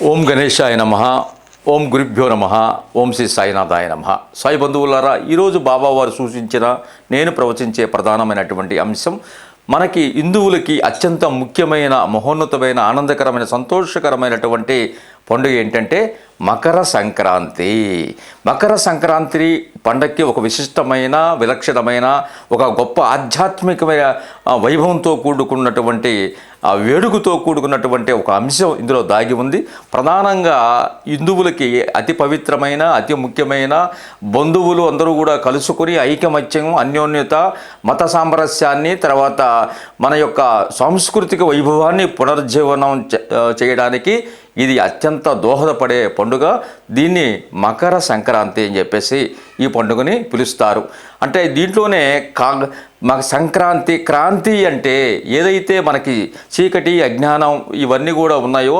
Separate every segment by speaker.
Speaker 1: ఓం గణేశాయ నమ ఓం గురుభ్యో నమ ఓం శ్రీ సాయినాథాయ నమ. సాయి బంధువులారా ఈరోజు బాబావారు సూచించిన నేను ప్రవచించే ప్రధానమైనటువంటి అంశం మనకి హిందువులకి అత్యంత ముఖ్యమైన మహోన్నతమైన ఆనందకరమైన సంతోషకరమైనటువంటి పండుగ ఏంటంటే మకర సంక్రాంతి. మకర సంక్రాంతి పండగకి ఒక విశిష్టమైన విలక్షణమైన ఒక గొప్ప ఆధ్యాత్మికమైన వైభవంతో కూడుకున్నటువంటి వేడుకతో కూడుకున్నటువంటి ఒక అంశం ఇందులో దాగి ఉంది. ప్రధానంగా హిందువులకి అతి పవిత్రమైన అతి ముఖ్యమైన బంధువులు అందరూ కూడా కలుసుకొని ఐకమత్యం అన్యోన్యత మత సామరస్యాన్ని తర్వాత మన యొక్క సాంస్కృతిక వైభవాన్ని పునరుజ్జీవనం చే- చేయడానికి ఇది అత్యంత దోహదపడే పండుగ. దీన్ని మకర సంక్రాంతి అని చెప్పేసి ఈ పండుగని పిలుస్తారు. అంటే దీంట్లోనే కా మాకు సంక్రాంతి క్రాంతి అంటే ఏదైతే మనకి చీకటి అజ్ఞానం ఇవన్నీ కూడా ఉన్నాయో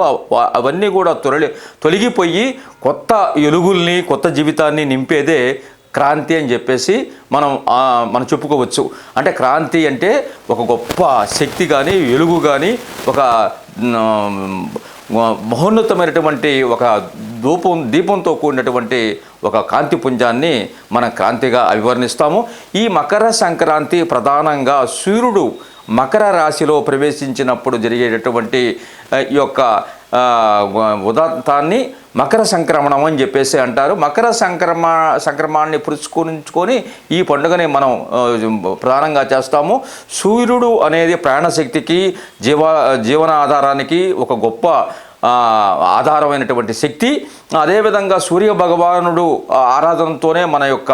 Speaker 1: అవన్నీ కూడా తొలగి తొలగిపోయి కొత్త ఎలుగుల్ని కొత్త జీవితాన్ని నింపేదే క్రాంతి అని చెప్పేసి మనం మనం చెప్పుకోవచ్చు. అంటే క్రాంతి అంటే ఒక గొప్ప శక్తి కానీ వెలుగు కానీ ఒక మహోన్నతమైనటువంటి ఒక ధూపం దీపంతో కూడినటువంటి ఒక కాంతి పుంజాన్ని మనం క్రాంతిగా అభివర్ణిస్తాము. ఈ మకర సంక్రాంతి ప్రధానంగా సూర్యుడు మకర రాశిలో ప్రవేశించినప్పుడు జరిగేటటువంటి ఈ యొక్క ఉదాత్తాన్ని మకర సంక్రమణం అని చెప్పేసి అంటారు. మకర సంక్రమ సంక్రమణాన్ని పురుచుకుంచుకొని ఈ పండుగని మనం ప్రధానంగా చేస్తాము. సూర్యుడు అనేది ప్రాణశక్తికి జీవ జీవన ఆధారానికి ఒక గొప్ప ఆధారమైనటువంటి శక్తి. అదేవిధంగా సూర్య భగవానుడు ఆరాధనతోనే మన యొక్క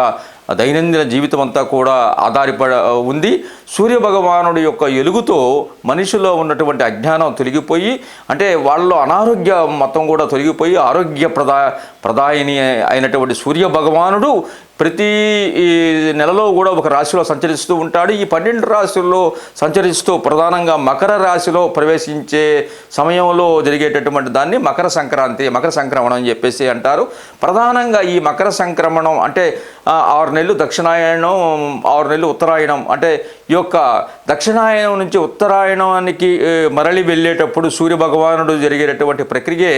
Speaker 1: దైనందిన జీవితం అంతా కూడా ఆధారపడ ఉంది. సూర్య భగవానుడి యొక్క ఎలుగుతో మనిషిలో ఉన్నటువంటి అజ్ఞానం తొలగిపోయి అంటే వాళ్ళలో అనారోగ్య మొత్తం కూడా తొలగిపోయి ఆరోగ్య ప్రదా ప్రదాయిని అయినటువంటి సూర్య భగవానుడు ప్రతి నెలలో కూడా ఒక రాశిలో సంచరిస్తూ ఉంటాడు. ఈ పన్నెండు రాశుల్లో సంచరిస్తూ ప్రధానంగా మకర రాశిలో ప్రవేశించే సమయంలో జరిగేటటువంటి దాన్ని మకర సంక్రాంతి మకర సంక్రమణం అని చెప్పేసి అంటారు. ప్రధానంగా ఈ మకర సంక్రమణం అంటే ఆరు నెలలు దక్షిణాయనం ఆరు నెలలు ఉత్తరాయణం అంటే ఈ యొక్క దక్షిణాయనం నుంచి ఉత్తరాయణానికి మరలి వెళ్ళేటప్పుడు సూర్య భగవానుడు జరిగేటటువంటి ప్రక్రియే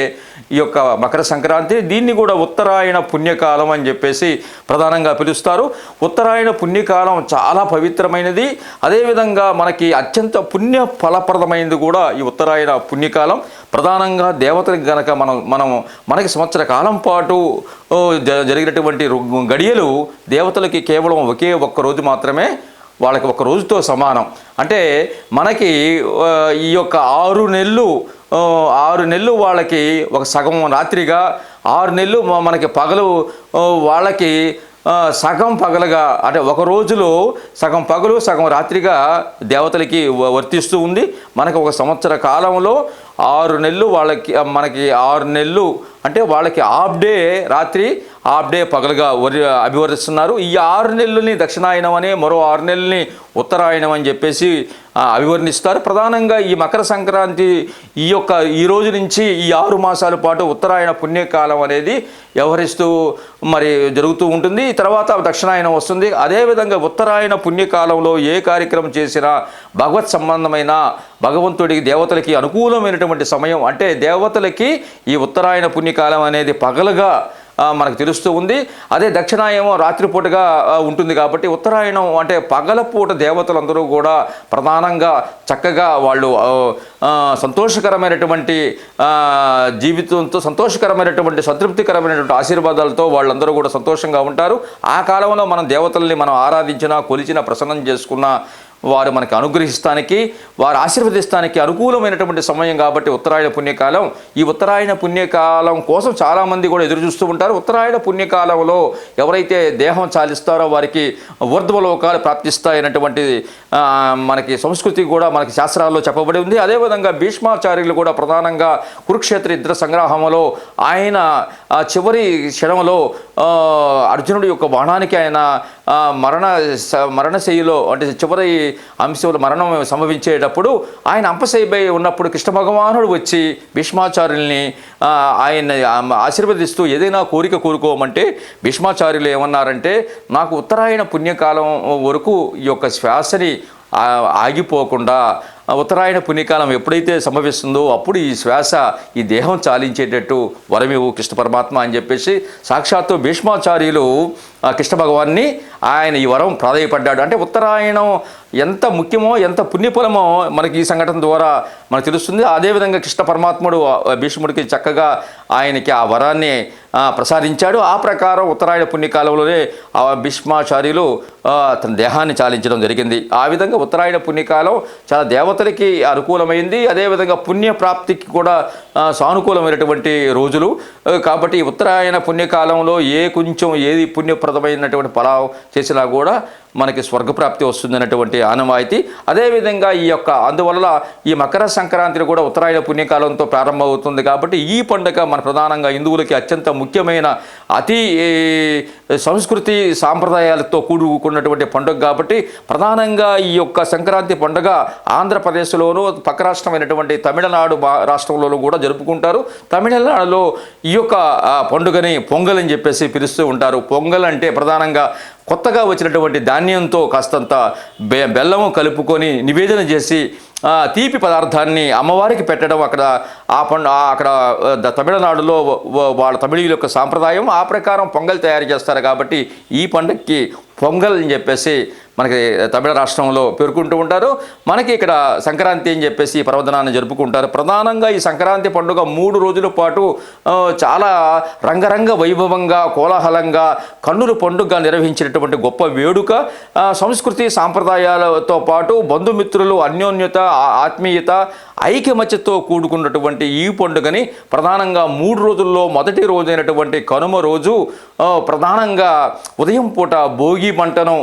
Speaker 1: ఈ యొక్క మకర సంక్రాంతి. దీన్ని కూడా ఉత్తరాయణ పుణ్యకాలం అని చెప్పేసి ప్రధాన ప్రధానంగా పిలుస్తారు. ఉత్తరాయణ పుణ్యకాలం చాలా పవిత్రమైనది. అదేవిధంగా మనకి అత్యంత పుణ్య ఫలప్రదమైనది కూడా ఈ ఉత్తరాయణ పుణ్యకాలం. ప్రధానంగా దేవతలకు గనక మనం మనం మనకి సంవత్సర కాలం పాటు జ- జరిగినటువంటి గడియలు దేవతలకి కేవలం ఒకే ఒక్క రోజు మాత్రమే వాళ్ళకి ఒక రోజుతో సమానం. అంటే మనకి ఈ యొక్క ఆరు నెలలు ఆరు నెలలు వాళ్ళకి ఒక సగం రాత్రిగా ఆరు నెలలు మనకి పగలు వాళ్ళకి సగం పగలుగా అంటే ఒక రోజులో సగం పగలు సగం రాత్రిగా దేవతలకి వ- వర్తిస్తూ ఉంది. మనకు ఒక సంవత్సర కాలంలో ఆరు నెలలు వాళ్ళకి మనకి ఆరు నెలలు అంటే వాళ్ళకి హాఫ్ డే రాత్రి హాఫ్ డే పగలుగా వరి అభివర్తిస్తున్నారు. ఈ ఆరు నెలలని దక్షిణాయనం అని మరో ఆరు నెలల్ని ఉత్తరాయణం అని చెప్పేసి అభివర్ణిస్తారు ప్రధానంగా ఈ మకర సంక్రాంతి ఈ యొక్క ఈ రోజు నుంచి ఈ ఆరు మాసాల పాటు ఉత్తరాయణ పుణ్యకాలం అనేది వ్యవహరిస్తూ మరి జరుగుతూ ఉంటుంది. తర్వాత దక్షిణాయనం వస్తుంది. అదేవిధంగా ఉత్తరాయణ పుణ్యకాలంలో ఏ కార్యక్రమం చేసినా భగవత్ సంబంధమైన భగవంతుడికి దేవతలకి అనుకూలమైనటువంటి సమయం అంటే దేవతలకి ఈ ఉత్తరాయణ పుణ్యకాలం అనేది పగలుగా మనకు తెలుస్తూ ఉంది. అదే దక్షిణాయనం రాత్రిపూటగా ఉంటుంది కాబట్టి ఉత్తరాయణం అంటే పగలపూట దేవతలందరూ కూడా ప్రధానంగా చక్కగా వాళ్ళు సంతోషకరమైనటువంటి జీవితంతో సంతోషకరమైనటువంటి సంతృప్తికరమైనటువంటి ఆశీర్వాదాలతో వాళ్ళందరూ కూడా సంతోషంగా ఉంటారు. ఆ కాలంలో మనం దేవతల్ని మనం ఆరాధించినా కొలిచినా ప్రసన్నం చేసుకున్నా వారు మనకి అనుగ్రహిస్తానికి వారు ఆశీర్వదిస్తానికి అనుకూలమైనటువంటి సమయం కాబట్టి ఉత్తరాయణ పుణ్యకాలం. ఈ ఉత్తరాయణ పుణ్యకాలం కోసం చాలామంది కూడా ఎదురు చూస్తూ ఉంటారు. ఉత్తరాయణ పుణ్యకాలంలో ఎవరైతే దేహం చాలిస్తారో వారికి ఊర్ధ్వలోకాలు ప్రాప్తిస్తాయన్నటువంటి మనకి సంస్కృతి కూడా మనకి శాస్త్రాల్లో చెప్పబడి ఉంది. అదేవిధంగా భీష్మాచార్యులు కూడా ప్రధానంగా కురుక్షేత్ర ఇద్దర సంగ్రహంలో ఆయన చివరి క్షణంలో అర్జునుడి యొక్క బాణానికి ఆయన మరణ మరణశైలిలో అంటే చివరి అంశంలో మరణం సంభవించేటప్పుడు ఆయన అంపసైబై ఉన్నప్పుడు కృష్ణ భగవానుడు వచ్చి భీష్మాచార్యుల్ని ఆయన ఆశీర్వదిస్తూ ఏదైనా కోరిక కోరుకోమంటే భీష్మాచార్యులు ఏమన్నారంటే నాకు ఉత్తరాయణ పుణ్యకాలం వరకు ఈ యొక్క శ్వాసని ఆగిపోకుండా ఉత్తరాయణ పుణ్యకాలం ఎప్పుడైతే సంభవిస్తుందో అప్పుడు ఈ శ్వాస ఈ దేహం చాలించేటట్టు వరమివు కృష్ణ పరమాత్మ అని చెప్పేసి సాక్షాత్తు భీష్మాచార్యులు కృష్ణ భగవాన్ని ఆయన ఈ వరం ప్రాధాయపడ్డాడు. అంటే ఉత్తరాయణం ఎంత ముఖ్యమో ఎంత పుణ్యఫలమో మనకి ఈ సంఘటన ద్వారా మనకు తెలుస్తుంది. అదేవిధంగా కృష్ణ పరమాత్ముడు భీష్ముడికి చక్కగా ఆయనకి ఆ వరాన్ని ప్రసాదించాడు. ఆ ప్రకారం ఉత్తరాయణ పుణ్యకాలంలోనే ఆ భీష్మాచార్యులు తన దేహాన్ని చాలించడం జరిగింది. ఆ విధంగా ఉత్తరాయణ పుణ్యకాలం చాలా దేవతలకి అనుకూలమైంది. అదేవిధంగా పుణ్య ప్రాప్తికి కూడా సానుకూలమైనటువంటి రోజులు. కాబట్టి ఉత్తరాయణ పుణ్యకాలంలో ఏ కొంచెం ఏది పుణ్యప్రదమైనటువంటి పలావ్ చేసినా కూడా మనకి స్వర్గప్రాప్తి వస్తుందన్నటువంటి ఆనవాయితీ. అదేవిధంగా ఈ యొక్క అందువల్ల ఈ మకర సంక్రాంతి కూడా ఉత్తరాయణ పుణ్యకాలంతో ప్రారంభమవుతుంది కాబట్టి ఈ పండుగ మన ప్రధానంగా హిందువులకి అత్యంత ముఖ్యమైన అతి సంస్కృతి సాంప్రదాయాలతో కూడుకున్నటువంటి పండుగ కాబట్టి ప్రధానంగా ఈ యొక్క సంక్రాంతి పండుగ ఆంధ్రప్రదేశ్లోనూ పక్క రాష్ట్రమైనటువంటి తమిళనాడు రాష్ట్రంలోనూ కూడా జరుపుకుంటారు. తమిళనాడులో ఈ యొక్క ఆ, పండుగని పొంగల్ అని చెప్పేసి పిలుస్తూ ఉంటారు. పొంగల్ అంటే ప్రధానంగా కొత్తగా వచ్చినటువంటి ధాన్యంతో కాస్తంత బె బెల్లము కలుపుకొని నివేదన చేసి తీపి పదార్థాన్ని అమ్మవారికి పెట్టడం అక్కడ ఆ పండు అక్కడ తమిళనాడులో వాళ్ళ తమిళీయుల యొక్క సాంప్రదాయం ఆ ప్రకారం పొంగల్ తయారు చేస్తారు కాబట్టి ఈ పండుగకి పొంగల్ అని చెప్పేసి మనకి తమిళ రాష్ట్రంలో పేర్కొంటూ ఉంటారు. మనకి ఇక్కడ సంక్రాంతి అని చెప్పేసి ఈ పర్వదినాన్ని జరుపుకుంటారు. ప్రధానంగా ఈ సంక్రాంతి పండుగ మూడు రోజుల పాటు చాలా రంగరంగ వైభవంగా కోలాహలంగా కన్నుల పండుగ నిర్వహించినటువంటి గొప్ప వేడుక. సంస్కృతి సాంప్రదాయాలతో పాటు బంధుమిత్రులు అన్యోన్యత ఆత్మీయత ఐకమత్యతో కూడుకున్నటువంటి ఈ పండుగని ప్రధానంగా మూడు రోజుల్లో మొదటి రోజైనటువంటి కనుమ రోజు ప్రధానంగా ఉదయం పూట భోగి పంటను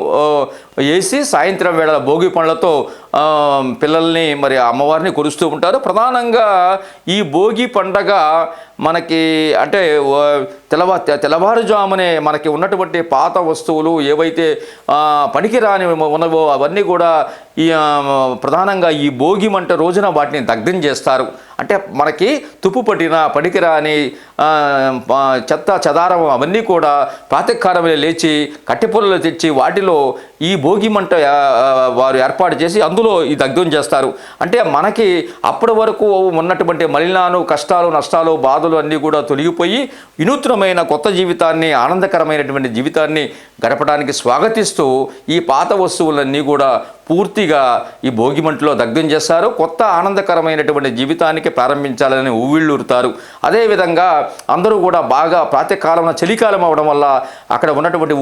Speaker 1: వేసి సాయంత్రం వేళ భోగి పండ్లతో పిల్లల్ని మరి అమ్మవారిని కురుస్తూ ఉంటారు. ప్రధానంగా ఈ భోగి పండగ మనకి అంటే ఆ, తెల్లవా తె- తెల్లవారుజామునే మనకి ఉన్నటువంటి పాత వస్తువులు ఏవైతే పనికిరాని ఉన్నవో అవన్నీ కూడా ఈ ప్రధానంగా ఈ భోగి మంట రోజున వాటిని దగ్ధం చేస్తారు. అంటే మనకి తుప్పు పట్టిన పనికిరాని చెత్త చెదారం అవన్నీ కూడా ప్రాతకాలమే లేచి కట్టెపుల్లలు తెచ్చి వాటిలో ఈ భోగి మంట వారు ఏర్పాటు చేసి అందులో ఈ దగ్ధం చేస్తారు. అంటే మనకి అప్పటి వరకు ఉన్నటువంటి మలినాలు కష్టాలు నష్టాలు బాధలు అన్నీ కూడా తొలగిపోయి వినూత్నమైన కొత్త జీవితాన్ని ఆనందకరమైనటువంటి జీవితాన్ని గడపడానికి స్వాగతిస్తూ ఈ పాత వస్తువులన్నీ కూడా పూర్తిగా ఈ భోగిమంటలో దగ్ధం చేస్తారు కొత్త ఆనందకరమైనటువంటి జీవితానికి ప్రారంభించాలని ఊవిళ్ళూరుతారు. అదేవిధంగా అందరూ కూడా బాగా ప్రాతకాలం చలికాలం అవడం వల్ల అక్కడ ఉన్నటువంటి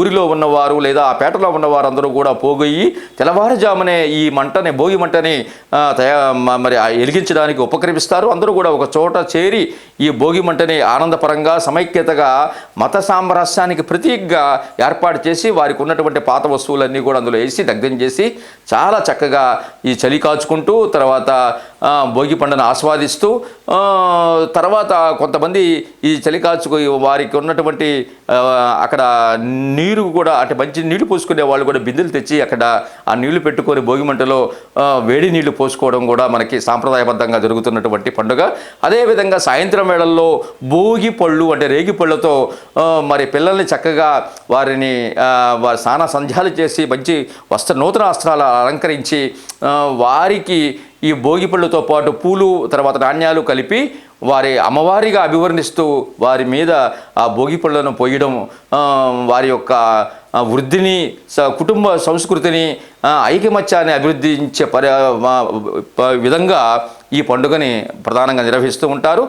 Speaker 1: ఊరిలో ఉన్నవారు లేదా ఆ పేటలో ఉన్నవారు అందరూ కూడా పోగొయ్యి తెల్లవారుజామునే ఈ మంటని భోగి మంటని తయా మరి వెలిగించడానికి ఉపక్రమిస్తారు. అందరూ కూడా ఒక చోట చేరి ఈ భోగి మంటని ఆనందపరంగా సమైక్యతగా మత సామరస్యానికి ప్రతీకగా ఏర్పాటు చేసి వారికి ఉన్నటువంటి పాత వస్తువులన్నీ కూడా అందులో వేసి దగ్ధం చేసి చాలా చక్కగా ఈ చలి కాచుకుంటూ తర్వాత భోగి పండును ఆస్వాదిస్తూ తర్వాత కొంతమంది ఈ చలి కాచుకు వారికి ఉన్నటువంటి అక్కడ నీరు కూడా అంటే మంచి నీళ్ళు పోసుకునే వాళ్ళు కూడా బిందెలు తెచ్చి అక్కడ ఆ నీళ్ళు పెట్టుకొని భోగి మంటలో వేడి నీళ్ళు పోసుకోవడం కూడా మనకి సాంప్రదాయబద్ధంగా జరుగుతున్నటువంటి పండుగ. అదేవిధంగా సాయంత్రం వేళల్లో భోగి పళ్ళు అంటే రేగి పళ్ళతో మరి పిల్లల్ని చక్కగా వారిని వారి స్నాన సంధ్యాలు చేసి మంచి వస్త్ర నూతన వస్త్రాలు అలంకరించి వారికి ఈ భోగి పళ్ళతో పాటు పూలు తర్వాత నాణ్యాలు కలిపి వారి అమ్మవారిగా అభివర్ణిస్తూ వారి మీద ఆ భోగి పళ్ళను పోయడం వారి యొక్క వృద్ధిని స- కుటుంబ సంస్కృతిని ఐకమత్యాన్ని అభివృద్ధించే పరి విధంగా ఈ పండుగని ప్రధానంగా నిర్వహిస్తూ ఉంటారు.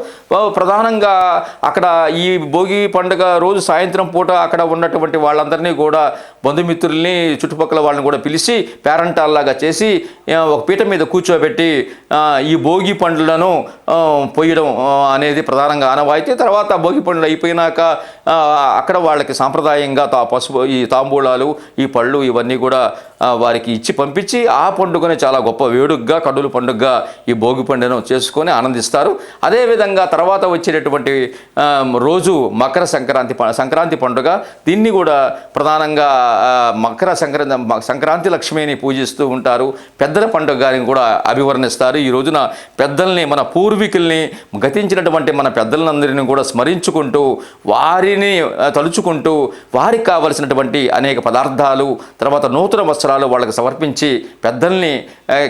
Speaker 1: ప్రధానంగా అక్కడ ఈ భోగి పండుగ రోజు సాయంత్రం పూట అక్కడ ఉన్నటువంటి వాళ్ళందరినీ కూడా బంధుమిత్రుల్ని చుట్టుపక్కల వాళ్ళని కూడా పిలిచి పేరంటాల్లాగా చేసి ఒక పీట మీద కూర్చోబెట్టి ఈ భోగి పండ్లను పోయడం పొయ్యడం అనేది ప్రధానంగా ఆనవాయితీ. తర్వాత భోగి పండ్లు అయిపోయినాక అక్కడ వాళ్ళకి సాంప్రదాయంగా తా పసుపు ఈ తాంబూలాలు ఈ పళ్ళు ఇవన్నీ కూడా వారికి ఇచ్చి పంపించి ఆ పండుగని చాలా గొప్ప వేడుగ్గా కడులు పండుగగా ఈ భోగి పండుగ పండుగను చేసుకొని ఆనందిస్తారు. అదేవిధంగా తర్వాత వచ్చేటటువంటి రోజు మకర సంక్రాంతి ప- సంక్రాంతి పండుగ దీన్ని కూడా ప్రధానంగా మకర సంక్రాంతి సంక్రాంతి లక్ష్మిని పూజిస్తూ ఉంటారు. పెద్దల పండుగని కూడా అభివర్ణిస్తారు. ఈ రోజున పెద్దల్ని మన పూర్వీకుల్ని గతించినటువంటి మన పెద్దలందరినీ కూడా స్మరించుకుంటూ వారిని తలుచుకుంటూ వారికి కావలసినటువంటి అనేక పదార్థాలు తర్వాత నూతన వస్త్రాలు వాళ్ళకి సమర్పించి పెద్దల్ని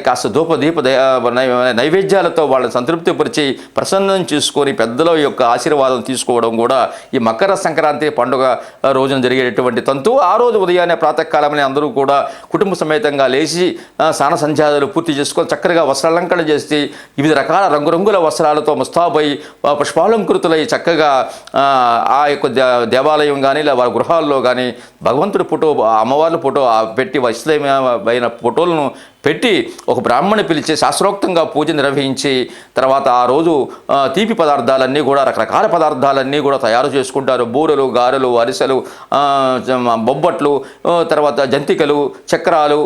Speaker 1: కాస్త ధూప దీప దే- నైవేద్యాలతో వాళ్ళని సంతృప్తిపరిచి ప్రసన్నం చేసుకొని పెద్దల యొక్క ఆశీర్వాదం తీసుకోవడం కూడా ఈ మకర సంక్రాంతి పండుగ రోజున జరిగేటటువంటి తంతు. ఆ రోజు ఉదయాన్నే ప్రాతకాలమని అందరూ కూడా కుటుంబ సమేతంగా లేచి స్నాన సంధ్యాదులు పూర్తి చేసుకొని చక్కగా వస్త్రాలంకరణ చేసి వివిధ రకాల రంగురంగుల వస్త్రాలతో ముస్తాబై పుష్పాలంకృతులై చక్కగా ఆ, యొక్క దే- దేవాలయం కానీ లేదా వారి గృహాల్లో కానీ భగవంతుడి ఫోటో అమ్మవార్ల ఫోటో పెట్టి వస్తులైన ఫోటోలను పెట్టి ఒక బ్రాహ్మణి పిలిచి శాస్త్రోక్తంగా పూజ నిర్వహించి తర్వాత ఆ రోజు తీపి పదార్థాలన్నీ కూడా రకరకాల పదార్థాలన్నీ కూడా తయారు చేసుకుంటారు. బూరెలు గారెలు అరిసెలు బొబ్బట్లు తర్వాత జంతికలు చక్రాలు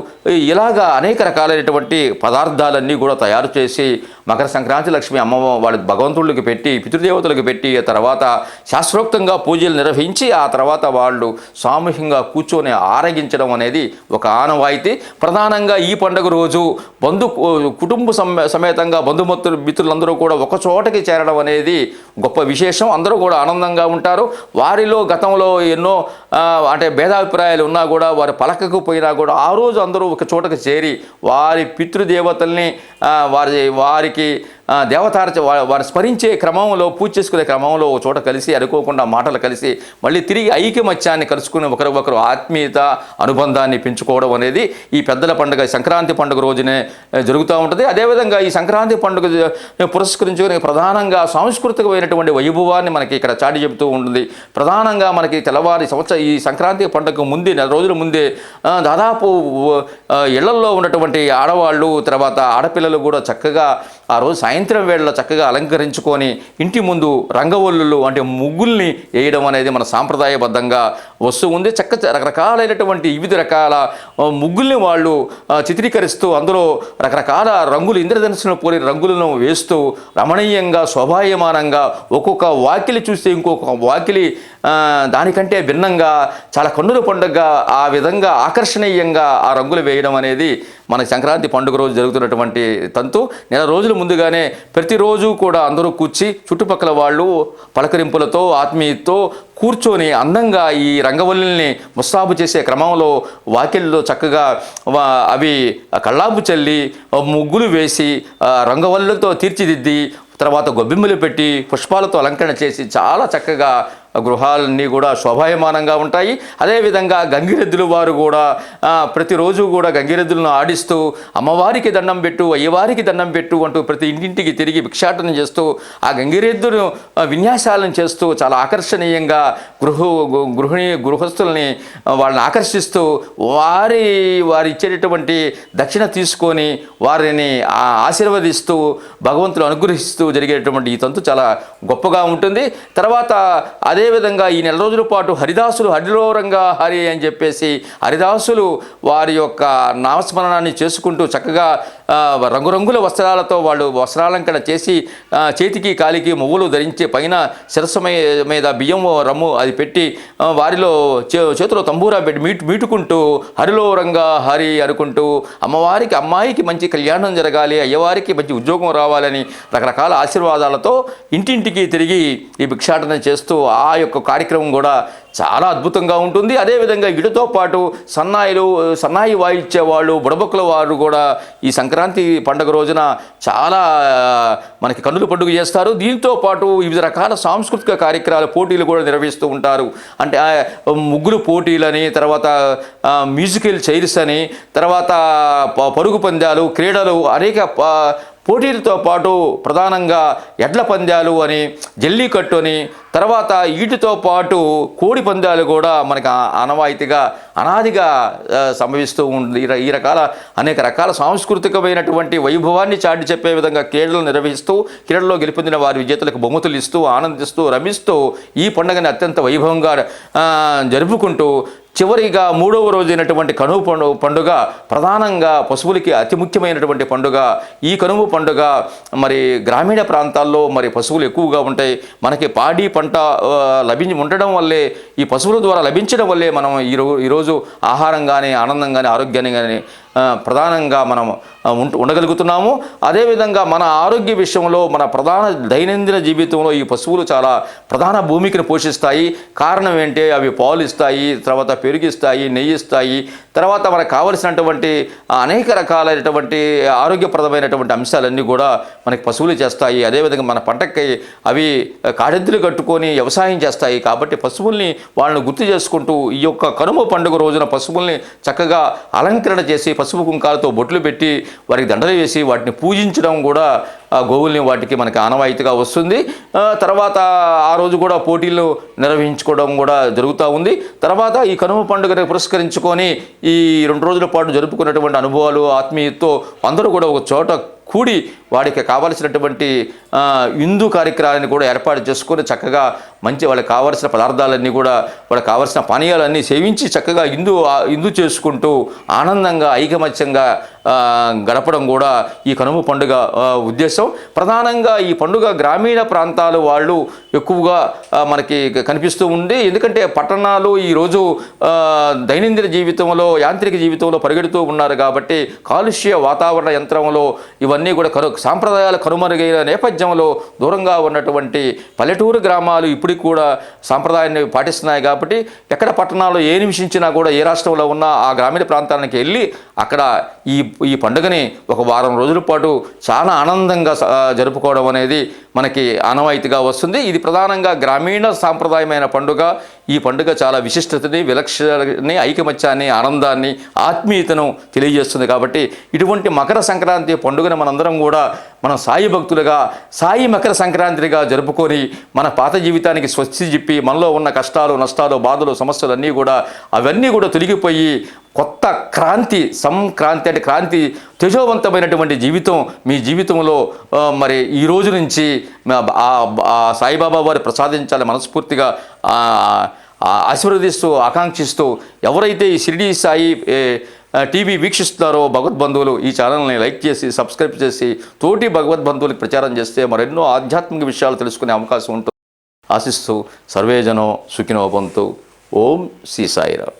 Speaker 1: ఇలాగా అనేక రకాలైనటువంటి పదార్థాలన్నీ కూడా తయారు చేసి మకర సంక్రాంతి లక్ష్మి అమ్మ వాళ్ళ భగవంతుళ్ళకి పెట్టి పితృదేవతలకు పెట్టి తర్వాత శాస్త్రోక్తంగా పూజలు నిర్వహించి ఆ తర్వాత వాళ్ళు సామూహికంగా కూర్చొని ఆరగించడం అనేది ఒక ఆనవాయితీ. ప్రధానంగా ఈ పండుగ రోజు బంధు కుటుంబ సమేతంగా బంధుమత్తులు మిత్రులందరూ కూడా ఒక చోటకి చేరడం అనేది గొప్ప విశేషం. అందరూ కూడా ఆనందంగా ఉంటారు. వారిలో గతంలో ఎన్నో అంటే భేదాభిప్రాయాలు ఉన్నా కూడా వారు పలకకు పోయినా కూడా ఆ రోజు అందరూ ఒక చోటకి చేరి వారి పితృదేవతల్ని వారి వారికి దేవతార్చ వారు స్మరించే క్రమంలో పూజ చేసుకునే క్రమంలో ఒక చోట కలిసి అనుకోకుండా మాటలు కలిసి మళ్ళీ తిరిగి ఐక్యమత్యాన్ని కలుసుకుని ఒకరు ఒకరు ఆత్మీయత అనుబంధాన్ని పెంచుకోవడం అనేది ఈ పెద్దల పండుగ సంక్రాంతి పండుగ రోజునే జరుగుతూ ఉంటుంది. అదేవిధంగా ఈ సంక్రాంతి పండుగ పురస్కరించుకునే ప్రధానంగా సాంస్కృతికమైనటువంటి వైభవాన్ని మనకి ఇక్కడ చాటి చెబుతూ ఉంటుంది. ప్రధానంగా మనకి తెల్లవారి సంవత్సరం ఈ సంక్రాంతి పండుగకు ముందే నెల రోజుల ముందే దాదాపు ఇళ్ళల్లో ఉన్నటువంటి ఆడవాళ్ళు తర్వాత ఆడపిల్లలు కూడా చక్కగా ఆ రోజు సాయంత్రం వేళలో చక్కగా అలంకరించుకొని ఇంటి ముందు రంగవల్లులు అంటే ముగ్గుల్ని వేయడం అనేది మన సాంప్రదాయబద్ధంగా వస్తూ ఉంది. చక్క రకరకాలైనటువంటి వివిధ రకాల ముగ్గుల్ని వాళ్ళు చిత్రీకరిస్తూ అందులో రకరకాల రంగులు ఇంద్రధనుసును పోలి రంగులను వేస్తూ రమణీయంగా శోభాయమానంగా ఒక్కొక్క వాకిలి చూస్తే ఇంకొక వాకిలి దానికంటే భిన్నంగా చాలా కన్నుల పండుగగా ఆ విధంగా ఆకర్షణీయంగా ఆ రంగులు వేయడం అనేది మన సంక్రాంతి పండుగ రోజు జరుగుతున్నటువంటి తంతు నెల రోజుల ముందుగానే ప్రతిరోజు కూడా అందరూ కూర్చి చుట్టుపక్కల వాళ్ళు పలకరింపులతో ఆత్మీయతో కూర్చొని అందంగా ఈ రంగవల్లిని ముస్తాబు చేసే క్రమంలో వాకిల్లో చక్కగా వా- అవి కళ్ళాపు చల్లి ముగ్గులు వేసి ఆ రంగవల్లులతో తీర్చిదిద్ది తర్వాత గొబ్బిమ్మలు పెట్టి పుష్పాలతో అలంకరణ చేసి చాలా చక్కగా గృహాలన్నీ కూడా శోభాయమానంగా ఉంటాయి. అదేవిధంగా గంగిరెద్దులు వారు కూడా ప్రతిరోజు కూడా గంగిరెద్దులను ఆడిస్తూ అమ్మవారికి దండం పెట్టు అయ్యవారికి దండం పెట్టు అంటూ ప్రతి ఇంటింటికి తిరిగి భిక్షాటన చేస్తూ ఆ గంగిరెద్దును విన్యాసాలను చేస్తూ చాలా ఆకర్షణీయంగా గృహ గృహిణి గృహస్థుల్ని వాళ్ళని ఆకర్షిస్తూ వారి వారి ఇచ్చేటటువంటి దక్షిణ తీసుకొని వారిని ఆశీర్వదిస్తూ భగవంతుడు అనుగ్రహిస్తూ జరిగేటటువంటి ఈ తంతు చాలా గొప్పగా ఉంటుంది. తర్వాత అదే అదేవిధంగా ఈ నెల రోజుల పాటు హరిదాసులు హరిలోరంగా హరి అని చెప్పేసి హరిదాసులు వారి యొక్క నామస్మరణాన్ని చేసుకుంటూ చక్కగా రంగురంగుల వస్త్రాలతో వాళ్ళు వస్త్రాలంకరణ చేసి చేతికి కాలికి మువ్వులు ధరించి పైన శిరస్సు మీద బియ్యం రమ్ము అది పెట్టి వారిలో చే- చేతిలో తంబూరా పెట్టి మీటు మీటుకుంటూ హరిలోరంగా హరి అనుకుంటూ అమ్మవారికి అమ్మాయికి మంచి కళ్యాణం జరగాలి అయ్యవారికి మంచి ఉద్యోగం రావాలని రకరకాల ఆశీర్వాదాలతో ఇంటింటికి తిరిగి ఈ భిక్షాటన చేస్తూ ఆ యొక్క కార్యక్రమం కూడా చాలా అద్భుతంగా ఉంటుంది. అదేవిధంగా వీటితో పాటు సన్నాయిలు సన్నాయి వాయిచ్చే వాళ్ళు బుడబొక్కల వారు కూడా ఈ సంక్రాంతి పండుగ రోజున చాలా మనకి కన్నుల పండుగ చేస్తారు. దీంతో పాటు వివిధ రకాల సాంస్కృతిక కార్యక్రమాల పోటీలు కూడా నిర్వహిస్తూ ఉంటారు. అంటే ముగ్గురు ముగ్గులు పోటీలని తర్వాత మ్యూజికల్ చైర్స్ అని తర్వాత పరుగు పందాలు క్రీడలు అనేక ప- పోటీలతో పాటు ప్రధానంగా ఎడ్ల పందాలు అని జల్లికట్టు అని తర్వాత వీటితో పాటు కోడి పందాలు కూడా మనకి అనవాయితీగా అనాదిగా సంభవిస్తూ ఉంది ఈ ఈ రకాల అనేక రకాల సాంస్కృతికమైనటువంటి వైభవాన్ని చాటి చెప్పే విధంగా క్రీడలు నిర్వహిస్తూ క్రీడల్లో గెలుపొందిన వారి విజేతలకు బహుమతులు ఇస్తూ ఆనందిస్తూ రమిస్తూ ఈ పండుగని అత్యంత వైభవంగా జరుపుకుంటూ చివరిగా మూడవ రోజైనటువంటి కనుమ పండు పండుగ ప్రధానంగా పశువులకి అతి ముఖ్యమైనటువంటి పండుగ. ఈ కనుమ పండుగ మరి గ్రామీణ ప్రాంతాల్లో మరి పశువులు ఎక్కువగా ఉంటాయి. మనకి పాడి పంట లభించి ఉండడం వల్లే ఈ పశువుల ద్వారా లభించడం వల్లే మనం ఈరో ఈరోజు ఆహారం కానీ ఆనందం కానీ ఆరోగ్యాన్ని కానీ ప్రధానంగా మనం ఉండగలుగుతున్నాము. అదేవిధంగా మన ఆరోగ్య విషయంలో మన ప్రధాన దైనందిన జీవితంలో ఈ పశువులు చాలా ప్రధాన భూమికను పోషిస్తాయి. కారణం ఏంటి? అవి పాలు ఇస్తాయి తర్వాత పెరిగిస్తాయి నెయ్యి ఇస్తాయి తర్వాత మనకు కావలసినటువంటి అనేక రకాలైనటువంటి ఆరోగ్యప్రదమైనటువంటి అంశాలన్నీ కూడా మనకి పశువులు చేస్తాయి. అదేవిధంగా మన పంటకి అవి కాడెద్దులు కట్టుకొని వ్యవసాయం చేస్తాయి. కాబట్టి పశువుల్ని వాళ్ళని గుర్తు చేసుకుంటూ ఈ యొక్క కనుమ పండుగ రోజున పశువుల్ని చక్కగా అలంకరణ చేసి పసుపు కుంకాలతో బొట్లు పెట్టి వారికి దండలు వేసి వాటిని పూజించడం కూడా ఆ గోవుల్ని వాటికి మనకి ఆనవాయితీగా వస్తుంది. తర్వాత ఆ రోజు కూడా పోటీలు నిర్వహించుకోవడం కూడా జరుగుతూ ఉంది. తర్వాత ఈ కనుమ పండుగను పురస్కరించుకొని ఈ రెండు రోజుల పాటు జరుపుకున్నటువంటి అనుభవాలు ఆత్మీయతతో అందరూ కూడా ఒక చోట కూడి వాడికి కావలసినటువంటి ఇందు కార్యక్రమాన్ని కూడా ఏర్పాటు చేసుకొని చక్కగా మంచి వాళ్ళకి కావలసిన పదార్థాలన్నీ కూడా వాళ్ళకి కావలసిన పానీయాలన్నీ సేవించి చక్కగా ఇందు ఇందు చేసుకుంటూ ఆనందంగా ఐకమత్యంగా గడపడం కూడా ఈ కనుమ పండుగ ఉద్దేశం. ప్రధానంగా ఈ పండుగ గ్రామీణ ప్రాంతాలు వాళ్ళు ఎక్కువగా మనకి కనిపిస్తూ ఉంది. ఎందుకంటే పట్టణాలు ఈరోజు దైనందిన జీవితంలో యాంత్రిక జీవితంలో పరిగెడుతూ ఉన్నారు కాబట్టి కాలుష్య వాతావరణ యంత్రంలో ఇవన్నీ కూడా కను సాంప్రదాయాలు కనుమరుగైన నేపథ్యంలో దూరంగా ఉన్నటువంటి పల్లెటూరు గ్రామాలు ఇప్పుడు ఇప్పటికి కూడా సాంప్రదాయాన్ని పాటిస్తున్నాయి కాబట్టి ఎక్కడ పట్టణాల్లో ఏ నిమిషించినా కూడా ఏ రాష్ట్రంలో ఉన్నా ఆ గ్రామీణ ప్రాంతానికి వెళ్ళి అక్కడ ఈ ఈ పండుగని ఒక వారం రోజుల పాటు చాలా ఆనందంగా జరుపుకోవడం అనేది మనకి ఆనవాయితీగా వస్తుంది. ఇది ప్రధానంగా గ్రామీణ సాంప్రదాయమైన పండుగ. ఈ పండుగ చాలా విశిష్టతని విలక్షణని ఐకమత్యాన్ని ఆనందాన్ని ఆత్మీయతను తెలియజేస్తుంది కాబట్టి ఇటువంటి మకర సంక్రాంతి పండుగను మనందరం కూడా మనం సాయి భక్తులుగా సాయి మకర సంక్రాంతిగా జరుపుకొని మన పాత జీవితానికి స్వస్తి చెప్పి మనలో ఉన్న కష్టాలు నష్టాలు బాధలు సమస్యలు అన్నీ కూడా అవన్నీ కూడా తొలగిపోయి కొత్త క్రాంతి సంక్రాంతి అంటే క్రాంతి తేజోవంతమైనటువంటి జీవితం మీ జీవితంలో మరి ఈ రోజు నుంచి సాయిబాబా వారు ప్రసాదించాలి మనస్ఫూర్తిగా ఆశీర్వదిస్తూ ఆకాంక్షిస్తూ ఎవరైతే ఈ షిరిడి సాయి టీవీ వీక్షిస్తున్నారో భగవద్బంధువులు ఈ ఛానల్ని లైక్ చేసి సబ్స్క్రైబ్ చేసి తోటి భగవద్బంధువులకు ప్రచారం చేస్తే మరెన్నో ఆధ్యాత్మిక విషయాలు తెలుసుకునే అవకాశం ఉంటుంది. ఆశిస్తూ సర్వేజనో సుఖినో పంతు ఓం శ్రీ సాయిరావు